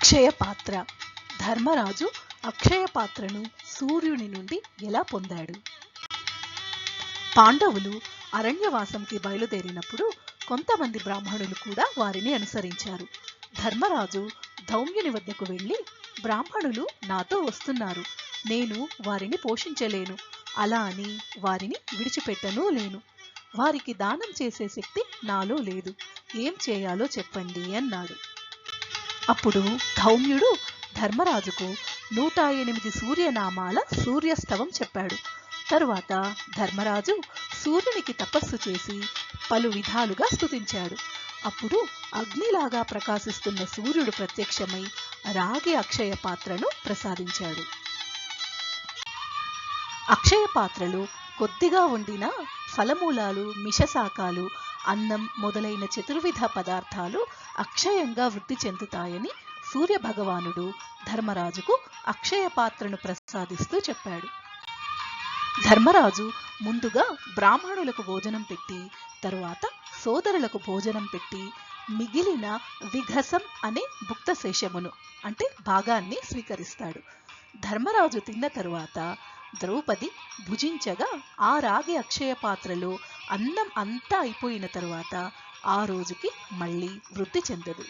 అక్షయ పాత్ర ధర్మరాజు అక్షయ పాత్రను సూర్యుని నుండి ఎలా పొందాడు? పాండవులు అరణ్యవాసంకి బయలుదేరినప్పుడు కొంతమంది బ్రాహ్మణులు కూడా వారిని అనుసరించారు. ధర్మరాజు ధౌమ్యుని వద్దకు వెళ్ళి బ్రాహ్మణులు నాతో వస్తున్నారు. నేను వారిని పోషించలేను. అలా అని వారిని విడిచిపెట్టనూ లేను. వారికి దానం చేసే శక్తి నాలో లేదు. ఏం చేయాలో చెప్పండి అన్నాడు. అప్పుడు ధౌమ్యుడు ధర్మరాజుకు నూట ఎనిమిది సూర్యనామాల సూర్యస్తవం చెప్పాడు. తరువాత ధర్మరాజు సూర్యునికి తపస్సు చేసి పలు విధాలుగా స్తుతించాడు. అప్పుడు అగ్నిలాగా ప్రకాశిస్తున్న సూర్యుడు ప్రత్యక్షమై రాగి అక్షయ పాత్రను ప్రసాదించాడు. అక్షయ పాత్రలు కొద్దిగా వండిన ఫలమూలాలు మిషశాకాలు అన్నం మొదలైన చతుర్విధ పదార్థాలు అక్షయంగా వృద్ధి చెందుతాయని సూర్య భగవానుడు ధర్మరాజుకు అక్షయ పాత్రను ప్రసాదిస్తూ చెప్పాడు. ధర్మరాజు ముందుగా బ్రాహ్మణులకు భోజనం పెట్టి తరువాత సోదరులకు భోజనం పెట్టి మిగిలిన విఘసం అనే భుక్త శేషమును అంటే భాగాన్ని స్వీకరిస్తాడు. ధర్మరాజు తిన్న తరువాత ద్రౌపది భుజించగా ఆ రాగి అక్షయ పాత్రలో అన్నం అంతా అయిపోయిన తరువాత ఆ రోజుకి మళ్ళీ వృద్ధి చెందదు.